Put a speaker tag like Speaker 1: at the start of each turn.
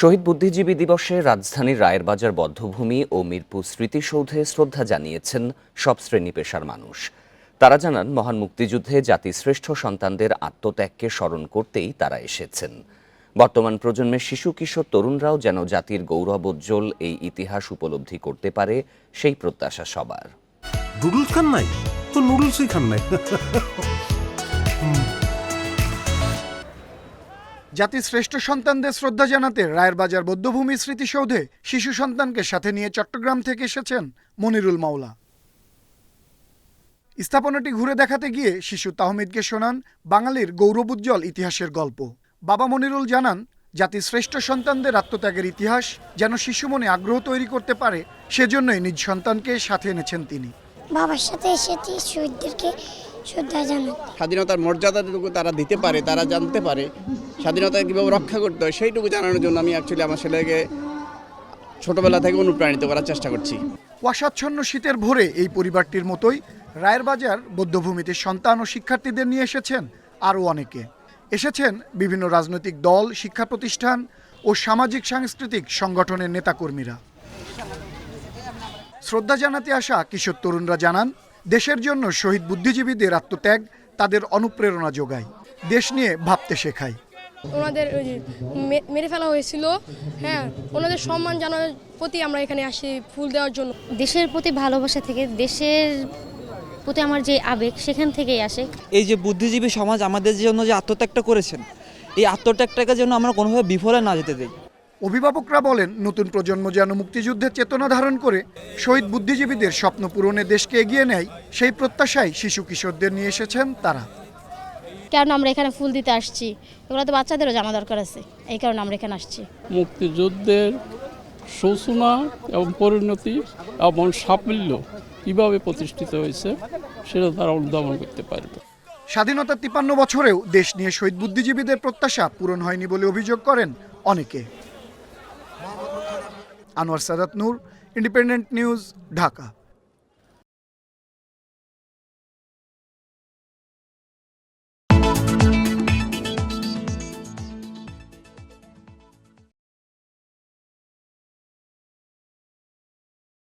Speaker 1: শহীদ বুদ্ধিজীবী দিবসে রাজধানীর রায়ের বাজার বদ্ধভূমি ও মিরপুর স্মৃতিসৌধে শ্রদ্ধা জানিয়েছেন সব শ্রেণি পেশার মানুষ। তারা জানান, মহান মুক্তিযুদ্ধে জাতির শ্রেষ্ঠ সন্তানদের আত্মত্যাগকে স্মরণ করতেই তারা এসেছেন। বর্তমান প্রজন্মের শিশু, কিশোর, তরুণরাও যেন জাতির গৌরবোজ্জ্বল এই ইতিহাস উপলব্ধি করতে পারে, সেই প্রত্যাশা সবার।
Speaker 2: নুডলস খান নাই? তো নুডলসই খান নাই।
Speaker 3: জাতির শ্রেষ্ঠ সন্তানদের শ্রদ্ধা জানাতে রায়েরবাজার বৌদ্ধভূমি স্মৃতিসৌধে শিশু সন্তানকে সাথে নিয়ে চট্টগ্রাম থেকে এসেছেন মনিরুল মাওলা। স্থাপনাটি ঘুরে দেখাতে গিয়ে শিশু তাহমিদকে শোনান বাঙালির গৌরব উজ্জ্বল ইতিহাসের গল্প। বাবা মনিরুল জানান জাতির শ্রেষ্ঠ সন্তানদের আত্মত্যাগের ইতিহাস যেন শিশু মনে আগ্রহ তৈরি করতে পারে সেজন্যই নিজ সন্তানকে সাথে এনেছেন তিনি।
Speaker 4: বাবার সাথে এসেছি শহীদদেরকে শ্রদ্ধা জানাতে
Speaker 5: স্বাধীনতার মর্যাদাটুকু তারা দিতে পারে তারা জানতে পারে। স্বাধীনতা কীভাবে রক্ষা করতে হয় সেইটুকু জানানোর জন্য আমি অ্যাকচুয়ালি আমার ছেলেকে ছোটবেলা থেকে অনুপ্রাণিত করার চেষ্টা করছি।
Speaker 3: কুয়াশাচ্ছন্ন শীতের ভোরে এই পরিবারটির মতোই রায়ের বাজার, বৌদ্ধভূমিতে সন্তান ও শিক্ষার্থীদের নিয়ে এসেছেন আরও অনেকে। এসেছেন বিভিন্ন রাজনৈতিক দল, শিক্ষা প্রতিষ্ঠান ও সামাজিক সাংস্কৃতিক সংগঠনের নেতাকর্মীরা। শ্রদ্ধা জানাতে আসা কিশোর তরুণরা জানান, দেশের জন্য শহীদ বুদ্ধিজীবীদের আত্মত্যাগ তাদের অনুপ্রেরণা যোগায়। দেশ নিয়ে ভাবতে শেখায়।
Speaker 6: ওনাদের ওই যে মেরে ফেলা হয়েছিল। হ্যাঁ ওনাদের সম্মান জানানোর প্রতি আমরা এখানে আসি ফুল দেওয়ার জন্য।
Speaker 7: দেশের প্রতি ভালোবাসা থেকে দেশের প্রতি আমার যে আবেগ সেখান থেকেই আসে।
Speaker 8: এই যে বুদ্ধিজীবী সমাজ আমাদের জন্য যে আত্মত্যাগটা করেছেন এই আত্মত্যাগটাকে যেন আমরা কোনোভাবে বিফলে না যেতে দিই।
Speaker 3: অভিভাবকরা বলেন নতুন প্রজন্ম যেন মুক্তিযুদ্ধের চেতনা ধারণ করে শহীদ বুদ্ধিজীবীদের স্বপ্ন পূরণে দেশকে এগিয়ে নেয় সেই প্রত্যাশায় শিশু কিশোরদের নিয়ে এসেছেন তারা।
Speaker 7: কারণ আমরা এখানে ফুল দিতে আসছি। এগুলো তো বাচ্চাদেরও জানা দরকার আছে। এই কারণে আমরা এখানে আসছি।
Speaker 9: মুক্তিযুদ্ধের সূচনা এবং পরিণতি এবং সাফল্য কীভাবে প্রতিষ্ঠিত হয়েছে সেটা তারা অনুধাবন করতে পারবে।
Speaker 3: স্বাধীনতার তিপান্ন বছরেও দেশ নিয়ে শহীদ বুদ্ধিজীবীদের প্রত্যাশা পূরণ হয়নি বলে অভিযোগ করেন অনেকে। Anwar Sadat Noor independent news Dhaka.